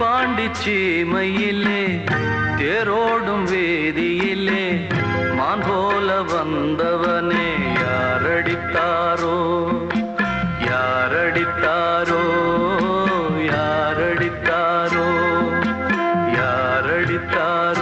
பாண்டிச்சீமையிலே தேரோடும் வேதியிலே மான் போல வந்தவனே யாரடித்தாரோ? யாரடித்தாரோ? யாரடித்தாரோ? யாரடித்தாரோ?